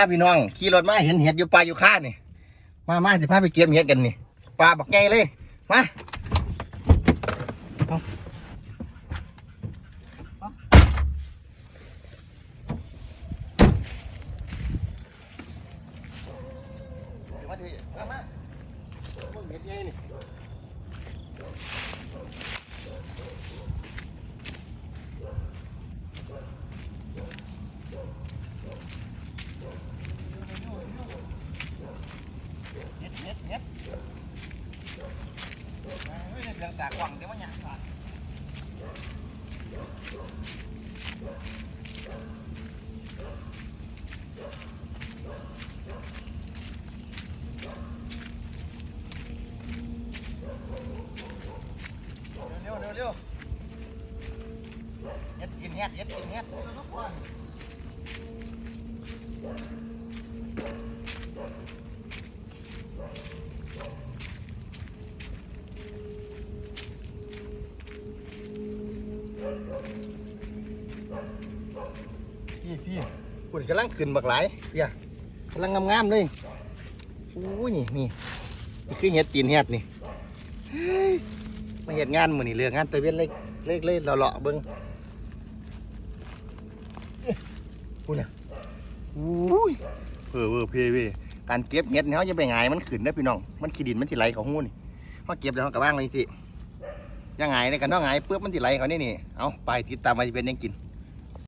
าพี่น้องขี่รถมาเห็นเห็ดอยู่ปลาอยู่ข้านี่มามาสิพาไปเก็บเห็ดกันนี่ปลาบักไงเลยมาเอาเอาเดี๋ยมามามาเบิ่งเห็ดไงนี่ เฮ็ดเฮ็ดเฮ็ด เฮ้ยเรื่องตากว่างเดี๋ยวมันหยาบขาดเร็วเร็วเร็วเฮ็ดกินเฮ็ดเฮ็ดกินเฮ็ดเร็วทุกคน พี่พี่คุณกำลังขึ้นบักหลายเพี่ยกำลังงามๆเลยโอ้ยนี่นี่นี่คือเห็ดตีนเห็ดนี่มาเห็ดงานมือนี่เรืองานตะเวนเล็กเล็กเล็กเลาะๆเบิ้งเอ๊ะพูดน่ะอุ้ยเออเออเพเวการเก็บเห็ดเนี่ยเขาจะไปหงายมันขึ้นได้พี่น้อง มันขี้ดินมันที่ไหลเขาหูนี่เขาเก็บแล้วเขากระบ้างเลยสิยังไงในกันต้องไงเปื้อมันที่ไหลเขานี่นี่เอาไปติดตามมาจะเป็นยังกิน